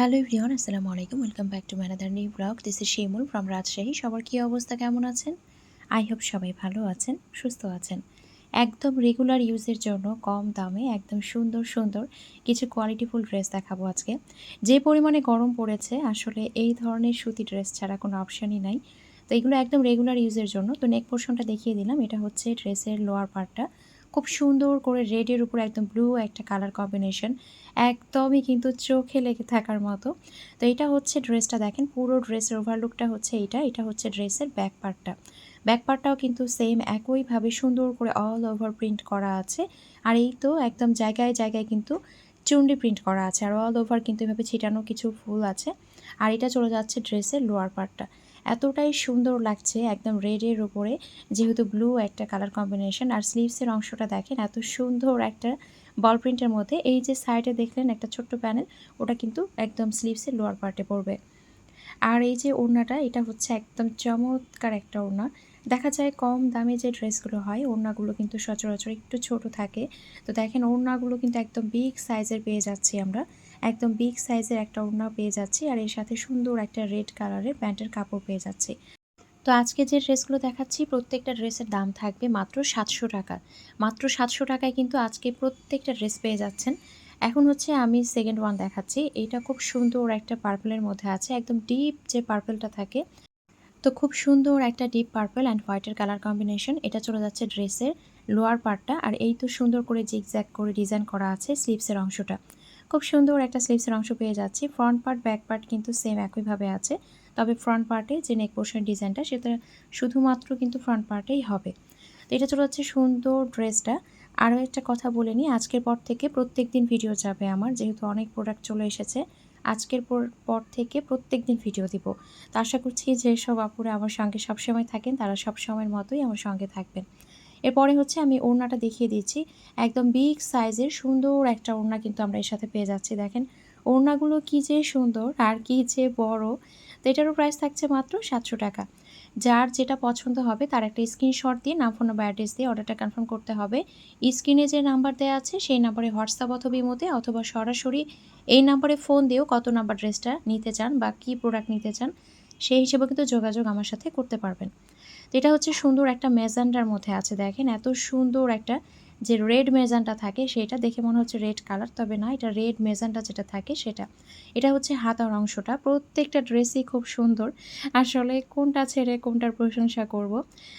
Hello everyone, আসসালামু আলাইকুম। Welcome back to my another new blog this is Shimul from Rajshahi সবার কী অবস্থা, কেমন আছেন? আই হোপ সবাই ভালো আছেন, সুস্থ আছেন। একদম রেগুলার ইউজের জন্য, কম দামে, একদম সুন্দর সুন্দর কিছু কোয়ালিটিফুল ড্রেস দেখাবো আজকে। যে পরিমাণে গরম পড়েছে, আসলে এই ধরনের সুতি ড্রেস ছাড়া কোনো অপশানই নাই। তো এগুলো একদম রেগুলার ইউজের জন্য। তো নেক পোর্শনটা দেখিয়ে দিলাম। এটা হচ্ছে ড্রেসের লোয়ার পার্টটা খুব সুন্দর করে রেডের উপর একদম ব্লু একটা কালার কম্বিনেশন একদমই কিন্তু চোখে লেগে থাকার মতো। তো এটা হচ্ছে ড্রেসটা দেখেন, পুরো ড্রেসের ওভারলুকটা হচ্ছে এটা এটা হচ্ছে ড্রেসের ব্যাক পার্টটা ব্যাক পার্টটাও কিন্তু সেম একইভাবে সুন্দর করে অল ওভার প্রিন্ট করা আছে। আর এই তো একদম জায়গায় জায়গায় কিন্তু চুন্ডি প্রিন্ট করা আছে আর অল ওভার কিন্তু এভাবে ছিটানো কিছু ফুল আছে। আর এটা চলে যাচ্ছে ড্রেসের লোয়ার পার্টটা এতটাই সুন্দর লাগছে, একদম রেডের উপরে। যেহেতু ব্লু একটা কালার কম্বিনেশন আর স্লিভসের অংশটা দেখেন, এত সুন্দর একটা বল প্রিন্টের মধ্যে। এই যে সাইডে দেখলেন একটা ছোট্ট প্যানেল ওটা কিন্তু একদম স্লিভসের লোয়ার পার্টে পড়বে। আর এই যে ওড়নাটা, এটা হচ্ছে একদম চমৎকার একটা ওড়না। দেখা যায় কম দামে যে ড্রেসগুলো হয়, ওড়নাগুলো কিন্তু সচরাচর একটু ছোট থাকে। তো দেখেন ওড়নাগুলো কিন্তু একদম বিগ সাইজের পেয়ে যাচ্ছি আমরা। একদম বিগ সাইজের একটা ওড়না পেয়ে যাচ্ছি আর এর সাথে সুন্দর একটা রেড কালারের প্যান্টের কাপড় পেয়ে যাচ্ছি। তো আজকে যে ড্রেসগুলো দেখাচ্ছি, প্রত্যেকটা ড্রেসের দাম থাকবে মাত্র সাতশো টাকা। মাত্র সাতশো টাকায় কিন্তু আজকে প্রত্যেকটা ড্রেস পেয়ে যাচ্ছেন। এখন হচ্ছে আমি সেকেন্ড ওয়ান দেখাচ্ছি। এটা খুব সুন্দর একটা পার্পেলের মধ্যে আছে। একদম ডিপ যে পার্পেলটা থাকে তো খুব সুন্দর একটা ডিপ পার্পল অ্যান্ড হোয়াইটের কালার কম্বিনেশন এটা চলে যাচ্ছে ড্রেসের লোয়ার পার্টটা আর এই তো সুন্দর করে জিগজ্যাক করে ডিজাইন করা আছে স্লিভসের অংশটা। খুব সুন্দর একটা স্লিভসের অংশ পেয়ে যাচ্ছি। ফ্রন্ট পার্ট ব্যাক পার্ট কিন্তু সেম একইভাবে আছে। তবে ফ্রন্ট পার্টে যে নেক পোর্শন ডিজাইনটা সেটা শুধুমাত্র কিন্তু ফ্রন্ট পার্টেই হবে। তো এটা চলে যাচ্ছে সুন্দর ড্রেসটা। আরও একটা কথা বলে নিই। আজকের পর থেকে প্রত্যেক দিন ভিডিও যাবে আমার। যেহেতু অনেক প্রোডাক্ট চলে এসেছে। আজকের পর পর থেকে প্রত্যেক দিন ভিডিও দিব। তো আশা করছি যে সব আপুরা আমার সঙ্গে সবসময় থাকেন, তারা সবসময়ের মতোই আমার সঙ্গে থাকবেন। এরপরে হচ্ছে আমি ওড়নাটা দেখিয়ে দিচ্ছি একদম বিগ সাইজের সুন্দর একটা ওড়না কিন্তু আমরা এর সাথে পেয়ে যাচ্ছি, দেখেন। ওড়নাগুলো কী যে সুন্দর, আর কী যে বড়। তো এটারও প্রাইস থাকছে মাত্র সাতশো টাকা। যার যেটা পছন্দ হবে তার একটা স্ক্রিনশট দিয়ে নাম ফোন বা অ্যাড্রেস দিয়ে অর্ডারটা কনফার্ম করতে হবে। স্ক্রিনে যে নাম্বার দেওয়া আছে, সেই নাম্বারে হোয়াটসঅ্যাপ অথবা ইমোতে অথবা সরাসরি এই নাম্বারে ফোন দিয়েও কত নাম্বার ড্রেসটা নিতে চান বা কী প্রোডাক্ট নিতে চান, সেই হিসেবে কিন্তু যোগাযোগ আমার সাথে করতে পারবেন। এটা হচ্ছে সুন্দর একটা মেজান্ডার মধ্যে আছে, দেখেন এত সুন্দর একটা যে রেড মেজানটা থাকে, সেটা দেখে মনে হচ্ছে রেড কালার তবে না, এটা রেড মেজানটা যেটা থাকে, সেটা। এটা হচ্ছে হাতার অংশটা। প্রত্যেকটা ড্রেসই খুব সুন্দর। আসলে কোনটা ছেড়ে কোনটার প্রশংসা করব?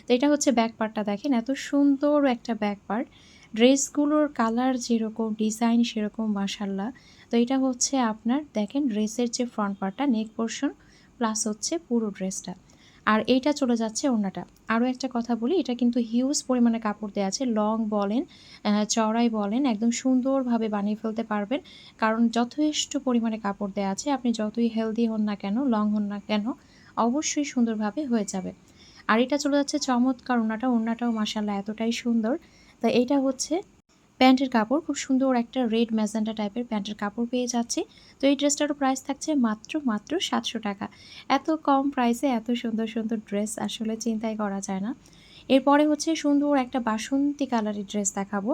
তো এটা হচ্ছে ব্যাক পার্টটা দেখেন, এত সুন্দর একটা ব্যাক পার্ট ড্রেসগুলোর কালার যেরকম ডিজাইন সেরকম মাসাল্লাহ তো এটা হচ্ছে আপনার, দেখেন ড্রেসের যে ফ্রন্ট পার্টটা নেক পোর্শন প্লাস হচ্ছে পুরো ড্রেসটা আর এইটা চলে যাচ্ছে ওনাটা আরও একটা কথা বলি, এটা কিন্তু হিউজ পরিমাণে কাপড় দেওয়া আছে লং বলেন চওড়াই বলেন, একদম সুন্দরভাবে বানিয়ে ফেলতে পারবেন। কারণ যথেষ্ট পরিমাণে কাপড় দেওয়া আছে, আপনি যতই হেলদি হন না কেন লং হন না কেন, অবশ্যই সুন্দরভাবে হয়ে যাবে। আর এটা চলে যাচ্ছে চমৎকার ওনাটা ওনাটাও মাসাল্লাহ এতটাই সুন্দর। তা এইটা হচ্ছে প্যান্টের কাপড়, খুব সুন্দর একটা রেড ম্যাজেন্টা টাইপের প্যান্টের কাপড় পেয়ে যাচ্ছি। তো এই ড্রেসটারও প্রাইস থাকছে মাত্র মাত্র সাতশো টাকা। এত কম প্রাইসে এত সুন্দর সুন্দর ড্রেস আসলে চিন্তাই করা যায় না। এরপরে হচ্ছে সুন্দর একটা বাসন্তী কালারের ড্রেস দেখাবো।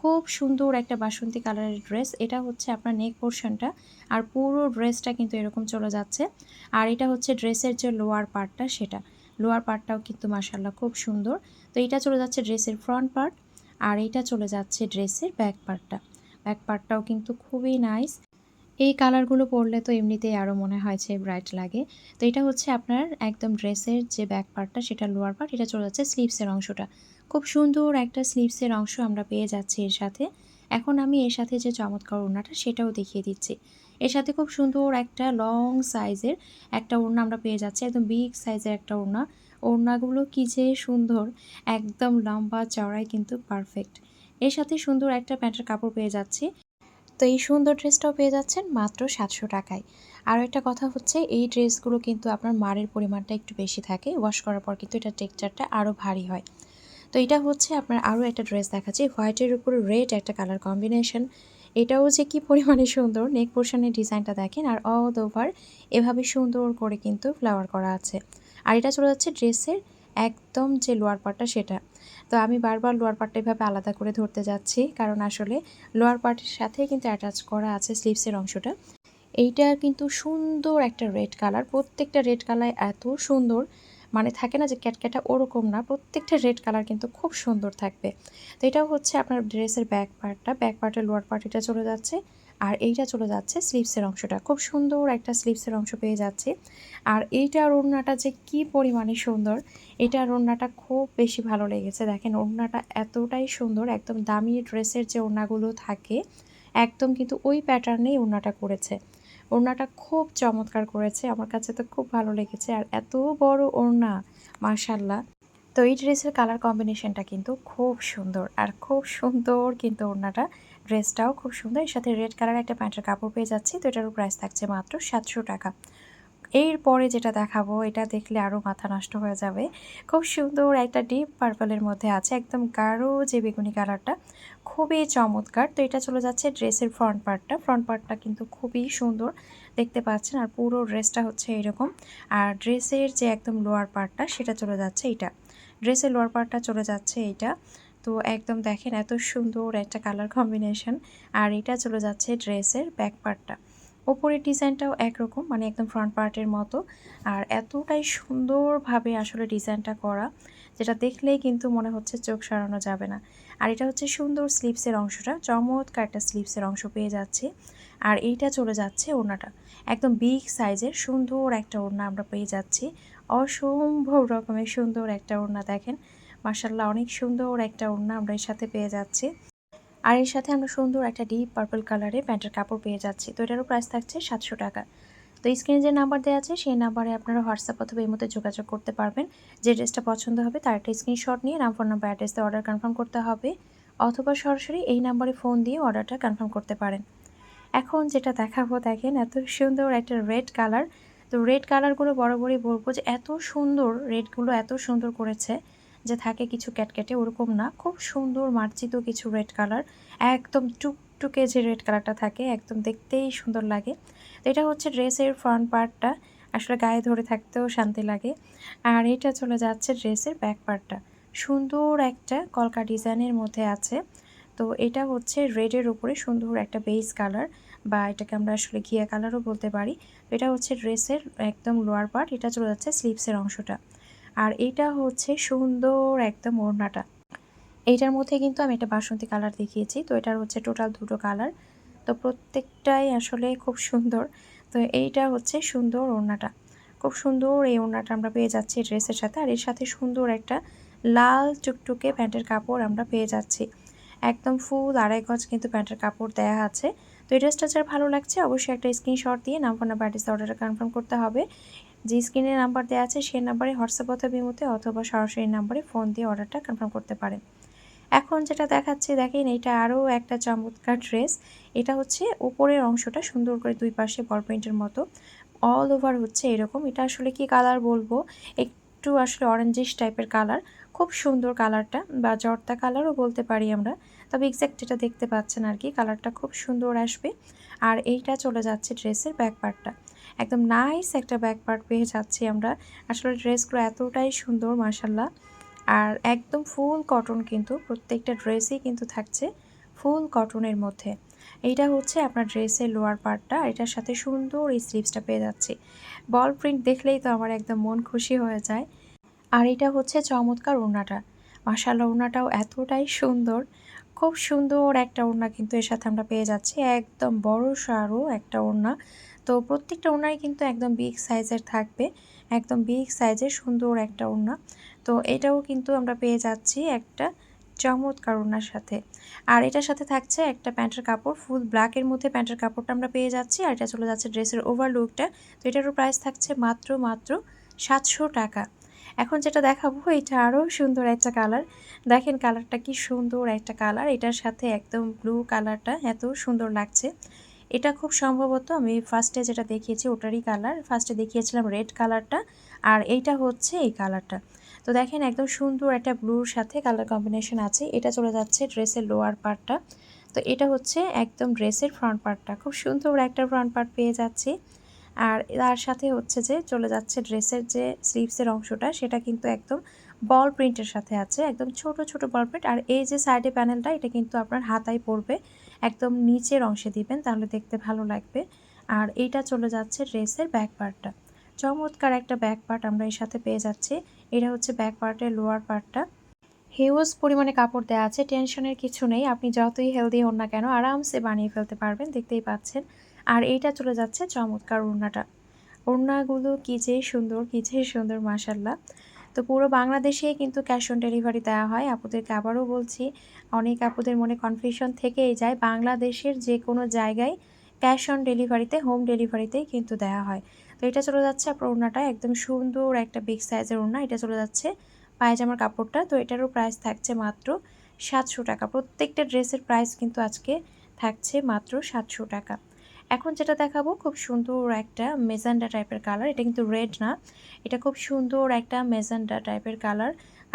খুব সুন্দর একটা বাসন্তী কালারের ড্রেস এটা হচ্ছে আপনার নেক পোর্শনটা আর পুরো ড্রেসটা কিন্তু এরকম চলে যাচ্ছে। আর এটা হচ্ছে ড্রেসের যে লোয়ার পার্টটা সেটা। লোয়ার পার্টটাও কিন্তু মাসাল্লাহ খুব সুন্দর। তো এটা চলে যাচ্ছে ড্রেসের ফ্রন্ট পার্ট আর এইটা চলে যাচ্ছে ড্রেসের ব্যাক পার্টটা ব্যাক পার্টটাও কিন্তু খুবই নাইস এই কালারগুলো পরলে তো এমনিতেই আরও মনে হয় যে ব্রাইট লাগে। তো এটা হচ্ছে আপনার একদম ড্রেসের যে ব্যাক পার্টটা সেটা লোয়ার পার্ট এটা চলে যাচ্ছে স্লিভসের অংশটা। খুব সুন্দর একটা স্লিভসের অংশ আমরা পেয়ে যাচ্ছি এর সাথে। এখন আমি এর সাথে যে চমৎকার ওড়নাটা, সেটাও দেখিয়ে দিচ্ছি। এর সাথে খুব সুন্দর একটা লং সাইজের একটা ওড়না আমরা পেয়ে যাচ্ছি। একদম বিগ সাইজের একটা ওড়না। ওড়নাগুলো কি যে সুন্দর, একদম লম্বা চড়াই কিন্তু পারফেক্ট এর সাথে সুন্দর একটা প্যান্টের কাপড় পেয়ে যাচ্ছি। তো এই সুন্দর ড্রেসটাও পেয়ে যাচ্ছেন মাত্র সাতশো টাকায়। আরও একটা কথা হচ্ছে, এই ড্রেসগুলো কিন্তু আপনার মারের পরিমাণটা একটু বেশি থাকে। ওয়াশ করার পর কিন্তু এটা টেক্সচারটা আরও ভারী হয়। তো এটা হচ্ছে আপনার আরও একটা ড্রেস দেখাচ্ছি, হোয়াইটের উপর রেড একটা কালার কম্বিনেশন এটাও যে কি পরিমাণে সুন্দর নেক পোর্শনের ডিজাইনটা দেখেন। আর অল ওভার এভাবে সুন্দর করে কিন্তু ফ্লাওয়ার করা আছে। আর এটা চলে যাচ্ছে ড্রেসের একদম যে লোয়ার পার্টটা সেটা। তো আমি বারবার লোয়ার পার্টটা এভাবে আলাদা করে ধরতে যাচ্ছি, কারণ আসলে লোয়ার পার্টের সাথে কিন্তু অ্যাটাচ করা আছে স্লিভসের অংশটা। এইটা কিন্তু সুন্দর একটা রেড কালার প্রত্যেকটা রেড কালার এত সুন্দর। মানে থাকে না যে ক্যাটক্যাটা ওরকম না, প্রত্যেকটা রেড কালার কিন্তু খুব সুন্দর থাকবে। তো এটাও হচ্ছে আপনার ড্রেসের ব্যাক পার্টটা ব্যাক পার্টের লোয়ার পার্ট এটা চলে যাচ্ছে। আর এইটা চলে যাচ্ছে স্লিভসের অংশটা। খুব সুন্দর একটা স্লিভসের অংশ পেয়ে যাচ্ছে। আর এইটার ওড়নাটা যে কি পরিমাণে সুন্দর, এটার ওড়নাটা খুব বেশি ভালো লেগেছে। দেখেন, ওড়নাটা এতটাই সুন্দর, একদম দামি ড্রেসের যে ওড়নাগুলো থাকে, একদম কিন্তু ওই প্যাটার্নেই ওড়নাটা করেছে। ওড়নাটা খুব চমৎকার করেছে, আমার কাছে তো খুব ভালো লেগেছে। আর এত বড় ওড়না মার্শাল্লাহ তো এই ড্রেসের কালার কম্বিনেশনটা কিন্তু খুব সুন্দর, আর খুব সুন্দর কিন্তু ওড়নাটা। ড্রেসটাও খুব সুন্দর। এর সাথে রেড কালার একটা প্যান্টের কাপড় পেয়ে যাচ্ছি। তো এটারও প্রাইস থাকছে মাত্র সাতশো টাকা। এরপরে যেটা দেখাবো, এটা দেখলে আরও মাথা নষ্ট হয়ে যাবে। খুব সুন্দর একটা ডিপ পার্পলের মধ্যে আছে, একদম গাঢ় যে বেগুনি কালারটা খুবই চমৎকার। তো এটা চলে যাচ্ছে ড্রেসের ফ্রন্ট পার্টটা ফ্রন্ট পার্টটা কিন্তু খুবই সুন্দর। দেখতে পাচ্ছেন, আর পুরো ড্রেসটা হচ্ছে এরকম। আর ড্রেসের যে একদম লোয়ার পার্টটা সেটা চলে যাচ্ছে এটা ড্রেসের লোয়ার পার্টটা চলে যাচ্ছে এইটা। তো একদম দেখেন এত সুন্দর একটা কালার কম্বিনেশন আর এটা চলে যাচ্ছে ড্রেসের ব্যাক পার্টটা ওপরের ডিজাইনটাও একরকম মানে একদম ফ্রন্ট পার্টের মতো। আর এতটাই সুন্দরভাবে আসলে ডিজাইনটা করা, যেটা দেখলেই কিন্তু মনে হচ্ছে চোখ সরানো যাবে না। আর এটা হচ্ছে সুন্দর স্লিপসের অংশটা, চমৎকার একটা স্লিপসের অংশ পেয়ে যাচ্ছে। আর এইটা চলে যাচ্ছে ওড়নাটা। একদম বিগ সাইজের সুন্দর একটা ওড়না আমরা পেয়ে যাচ্ছি। অসম্ভব রকমের সুন্দর একটা ওড়না দেখেন। মার্শাল্লাহ অনেক সুন্দর একটা ওড়না আমরা এর সাথে পেয়ে যাচ্ছি। আর এর সাথে আমরা সুন্দর একটা ডিপ পার্পল কালারে প্যান্টের কাপড় পেয়ে যাচ্ছি। তো এটারও প্রাইস থাকছে সাতশো টাকা। তো স্ক্রিনে যে নাম্বার দেওয়া আছে, সেই নাম্বারে আপনারা হোয়াটসঅ্যাপ অথবা এই মধ্যে যোগাযোগ করতে পারবেন। যে ড্রেসটা পছন্দ হবে, তার একটা স্ক্রিনশট নিয়ে নাম ফোন নাম্বার অ্যাড্রেস দিয়ে অর্ডার কনফার্ম করতে হবে। অথবা সরাসরি এই নাম্বারে ফোন দিয়ে অর্ডারটা কনফার্ম করতে পারেন। এখন যেটা দেখাবো, দেখেন এত সুন্দর একটা রেড কালার তো রেড কালারগুলো বরাবরই বলব যে এত সুন্দর রেডগুলো এত সুন্দর করেছে। যে থাকে কিছু ক্যাটক্যাটে, ওরকম না। খুব সুন্দর মার্জিত কিছু রেড কালার। একদম টুকটুকে যে রেড কালারটা থাকে, একদম দেখতেই সুন্দর লাগে। তো এটা হচ্ছে ড্রেসের ফ্রন্ট পার্টটা আসলে গায়ে ধরে থাকতেও শান্তি লাগে। আর এটা চলে যাচ্ছে ড্রেসের ব্যাক পার্টটা সুন্দর একটা কলকা ডিজাইনের মধ্যে আছে। তো এটা হচ্ছে রেডের উপরে সুন্দর একটা বেস কালার বা এটাকে আমরা আসলে ঘিয়া কালারও বলতে পারি। এটা হচ্ছে ড্রেসের একদম লোয়ার পার্ট এটা চলে যাচ্ছে স্লিপসের অংশটা। আর এইটা হচ্ছে সুন্দর একদম ওড়নাটা। এইটার মধ্যে কিন্তু আমি একটা বাসন্তী কালার দেখিয়েছি, তো এটার হচ্ছে টোটাল দুটো কালার। তো প্রত্যেকটাই আসলে খুব সুন্দর। তো এইটা হচ্ছে সুন্দর ওড়নাটা। খুব সুন্দর এই ওড়নাটা আমরা পেয়ে যাচ্ছি ড্রেসের সাথে, আর এর সাথে সুন্দর একটা লাল টুকটুকে প্যান্টের কাপড় আমরা পেয়ে যাচ্ছি। একদম ফুল আড়াই গজ কিন্তু প্যান্টের কাপড় দেয়া আছে। তো এই ড্রেসটা যার ভালো লাগছে অবশ্যই একটা স্ক্রিনশট দিয়ে নাম ফোন নাম্বার অর্ডারটা কনফার্ম করতে হবে। যে স্ক্রিনে নাম্বার দেওয়া আছে, সেই নাম্বারে হোয়াটসঅ্যাপ অথবা বিমুতে অথবা সরাসরি নাম্বারে ফোন দিয়ে অর্ডারটা কনফার্ম করতে পারেন। এখন যেটা দেখাচ্ছে, দেখেন এটা আরও একটা চমৎকার ড্রেস। এটা হচ্ছে উপরের অংশটা সুন্দর করে দুই পাশে বল প্রিন্টের মতো। অল ওভার হচ্ছে এরকম। এটা আসলে কি কালার বলব? একটু আসলে অরেঞ্জিশ টাইপের কালার খুব সুন্দর কালারটা বা জর্দা কালারও বলতে পারি আমরা। তবে এক্স্যাক্ট এটা দেখতে পাচ্ছেন আর কি। কালারটা খুব সুন্দর আসবে। আর এইটা চলে যাচ্ছে ড্রেসের ব্যাক পার্টটা একদম নাইস একটা ব্যাক পার্ট পেয়ে যাচ্ছি আমরা। আসলে ড্রেসগুলো এতটাই সুন্দর মাসাল্লাহ আর একদম ফুল কটন কিন্তু, প্রত্যেকটা ড্রেসই কিন্তু থাকছে ফুল কটনের মধ্যে। এইটা হচ্ছে আপনার ড্রেসের লোয়ার পার্টটা এটার সাথে সুন্দর এই স্লিভসটা পেয়ে যাচ্ছি। বল প্রিন্ট দেখলেই তো আমার একদম মন খুশি হয়ে যায়। আর এটা হচ্ছে চমৎকার ওড়নাটা। মাসাল্লাহ ওড়নাটাও এতটাই সুন্দর। খুব সুন্দর একটা ওড়না কিন্তু এর সাথে আমরা পেয়ে যাচ্ছি। একদম বড় সারও একটা ওড়না। তো প্রত্যেকটা ওড়নাই কিন্তু একদম বিগ সাইজের থাকবে, একদম বিগ সাইজের সুন্দর একটা ওড়না তো এটাও কিন্তু আমরা পেয়ে যাচ্ছি একটা চমৎকার ওড়নার সাথে। আর এটার সাথে থাকছে একটা প্যান্টের কাপড় ফুল ব্ল্যাকের মধ্যে প্যান্টের কাপড়টা আমরা পেয়ে যাচ্ছি। আর এটা চলে যাচ্ছে ড্রেসের ওভারলুকটা তো এটারও প্রাইস থাকছে মাত্র মাত্র সাতশো টাকা। এখন যেটা দেখাবো, এটা আরও সুন্দর একটা কালার দেখেন কালারটা কি সুন্দর একটা কালার এটার সাথে একদম ব্লু কালারটা এত সুন্দর লাগছে। এটা খুব সম্ভবত আমি ফার্স্টে যেটা দেখিয়েছি ওটারই কালার ফার্স্টে দেখিয়েছিলাম রেড কালারটা আর এইটা হচ্ছে এই কালারটা তো দেখেন একদম সুন্দর একটা ব্লুর সাথে কালার কম্বিনেশন আছে। এটা চলে যাচ্ছে ড্রেসের লোয়ার পার্টটা তো এটা হচ্ছে একদম ড্রেসের ফ্রন্ট পার্টটা খুব সুন্দর একটা ফ্রন্ট পার্ট পেয়ে যাচ্ছি। আর তার সাথে হচ্ছে যে চলে যাচ্ছে ড্রেসের যে স্লিভসের অংশটা, সেটা কিন্তু একদম বল প্রিন্টের সাথে আছে। একদম ছোট ছোট বল প্রিন্ট আর এই যে সাইডে প্যানেলটা এটা কিন্তু আপনার হাতায় পড়বে। একদম নিচের অংশে দিবেন, তাহলে দেখতে ভালো লাগবে। আর এইটা চলে যাচ্ছে ড্রেসের ব্যাক পার্টটা চমৎকার একটা ব্যাক পার্ট আমরা এর সাথে পেয়ে যাচ্ছি। এটা হচ্ছে ব্যাক পার্টের লোয়ার পার্টটা হিউজ পরিমাণে কাপড় দেওয়া আছে টেনশনের কিছু নেই। আপনি যতই হেলদি হন না কেন, আরামসে বানিয়ে ফেলতে পারবেন, দেখতেই পাচ্ছেন। আর এইটা চলে যাচ্ছে চমৎকার ওড়নাটা। ওড়নাগুলো কী যে সুন্দর, কী যে সুন্দর মাসাল্লাহ তো পুরো বাংলাদেশেই কিন্তু ক্যাশ অন ডেলিভারি দেওয়া হয়। আপুদেরকে আবারও বলছি, অনেক আপুদের মনে কনফিউশন থেকেই যায়। বাংলাদেশের যে কোনো জায়গায় ক্যাশ অন ডেলিভারিতে হোম ডেলিভারিতেই কিন্তু দেওয়া হয়। তো এটা চলে যাচ্ছে আপনার ওড়নাটা, একদম সুন্দর একটা বিগ সাইজের ওড়না। এটা চলে যাচ্ছে পায়জামার কাপড়টা। তো এটারও প্রাইস থাকছে মাত্র সাতশো টাকা। প্রত্যেকটা ড্রেসের প্রাইস কিন্তু আজকে থাকছে মাত্র সাতশো টাকা। এখন যেটা দেখাবো খুব সুন্দর একটা মেজান্ডা টাইপের কালার। এটা কিন্তু রেড না। এটা খুব সুন্দর একটা মেজান্ডা টাইপের কালার।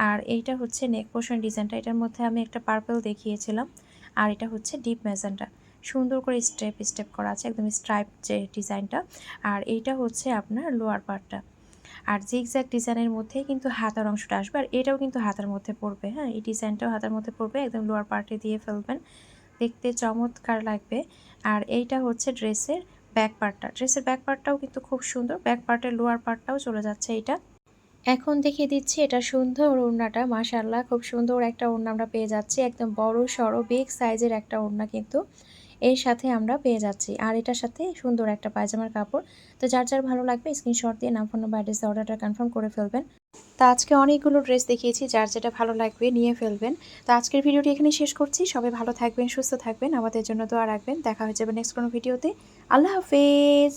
আর এইটা হচ্ছে নেক পোর্শন ডিজাইনটা। এটার মধ্যে আমি একটা পার্পল দেখিয়েছিলাম। আর এটা হচ্ছে ডিপ মেজান্ডা। সুন্দর করে স্টেপ স্টেপ করা আছে, একদম স্ট্রাইপ যে ডিজাইনটা। আর এইটা হচ্ছে আপনার লোয়ার পার্টটা। আর জিগজ্যাগ ডিজাইনের মধ্যে কিন্তু হাতার অংশটা আসবে। আর এটাও কিন্তু হাতার মধ্যে পড়বে হ্যাঁ? এই ডিজাইনটাও হাতার মধ্যে পড়বে, একদম লোয়ার পার্টে দিয়ে ফেলবেন। দেখতে চমৎকার লাগবে। আর এইটা হচ্ছে ড্রেসের ব্যাক পার্টটা। ড্রেসের ব্যাক পার্টটাও কিন্তু খুব সুন্দর। ব্যাক পার্টের লোয়ার পার্টটাও চলে যাচ্ছে এটা এখন দেখিয়ে দিচ্ছি এটা সুন্দর ওড়নাটা। মাশাল্লাহ খুব সুন্দর একটা ওড়না আমরা পেয়ে যাচ্ছি। একদম বড় সড়ো বিগ সাইজের একটা ওড়না কিন্তু। এর সাথে আমরা পেয়ে যাচ্ছি। আর এটার সাথে সুন্দর একটা পায়জামার কাপড়। তো যার যার ভালো লাগবে স্ক্রিনশট দিয়ে নাম ফোন নাম্বার অর্ডারটা কনফার্ম করে ফেলবেন। তা আজকে অনেকগুলো ড্রেস দেখিয়েছি, যার যেটা ভালো লাগবে নিয়ে ফেলবেন। তো আজকের ভিডিওটি এখানে শেষ করছি। সবাই ভালো থাকবেন, সুস্থ থাকবেন। আমাদের জন্য দোয়া রাখবেন। দেখা হয়ে যাবে নেক্সট কোনো ভিডিওতে। আল্লাহ হাফেজ!